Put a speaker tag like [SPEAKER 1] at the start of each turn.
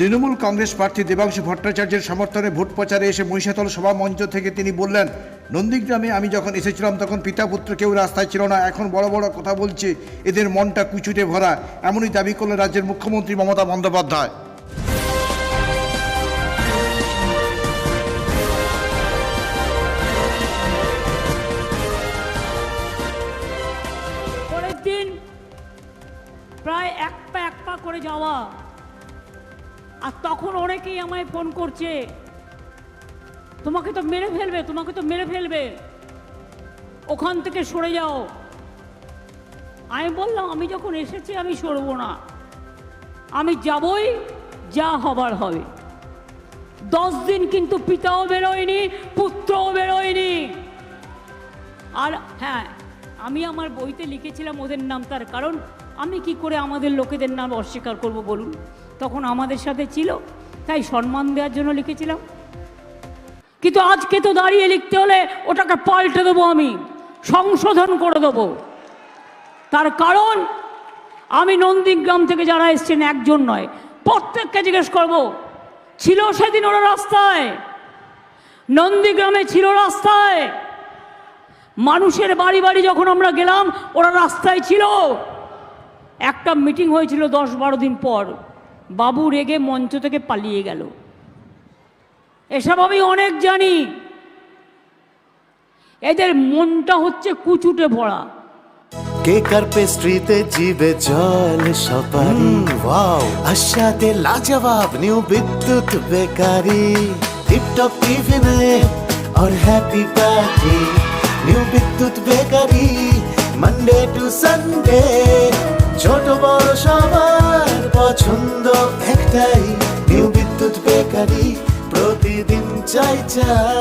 [SPEAKER 1] তৃণমূল কংগ্রেস প্রার্থী দেবাংশু ভট্টাচার্যের সমর্থনে ভোট প্রচারে এসে মহিষাতল সভা মঞ্চ থেকে তিনি বললেন, নন্দীগ্রামে আমি যখন এসেছিলাম তখন পিতা পুত্র কেউ রাস্তায় ছিল না, এখন বড় বড় কথা বলছে, এদের মনটা কুচুটে ভরা। এমনই দাবি করলেন রাজ্যের মুখ্যমন্ত্রী মমতা বন্দ্যোপাধ্যায়।
[SPEAKER 2] প্রায় এক পা এক পা করে যাওয়া। আর তখন অনেকেই আমায় ফোন করছে, তোমাকে তো মেরে ফেলবে, তোমাকে তো মেরে ফেলবে, ওখান থেকে সরে যাও। আমি বললাম, আমি যখন এসেছি আমি সরব না, আমি যাবই, যা হবার হবে। দশ দিন কিন্তু পিতাও বেরোয়নি, পুত্রও বেরোয়নি। আর হ্যাঁ আমি আমার বইতে লিখেছিলাম ওদের নাম, তার কারণ আমি কি করে আমাদের লোকেদের নাম অস্বীকার করব বলুন? তখন আমাদের সাথে ছিল, তাই সম্মান দেওয়ার জন্য লিখেছিলাম। কিন্তু আজকে তো দাঁড়িয়ে লিখতে হলে ওটাকে পাল্টে দেবো আমি, সংশোধন করে দেবো। তার কারণ, আমি নন্দীগ্রাম থেকে যারা এসছেন একজন নয়, প্রত্যেককে জিজ্ঞেস করব, ছিল সেদিন ওরা রাস্তায়? নন্দীগ্রামে ছিল রাস্তায়? মানুষের বাড়ি বাড়ি যখন আমরা গেলাম, ওরা রাস্তায় ছিল? একটা মিটিং হয়েছিল দশ বারো দিন পর। বাবু রেগে মঞ্চ থেকে পালিয়ে গেল এসব আমি অনেক জানি এদের মনটা হচ্ছে কুচুটে ভরা
[SPEAKER 3] কেকার পেস্ট্রিতে জিবে জল সপারি ওয়াও আশাতে লাজবাব নিউ বিদ্যুৎ বেকারি টিপটপ টিফিনে और happy party new Bidyut bakery Monday to Sunday ছোট time.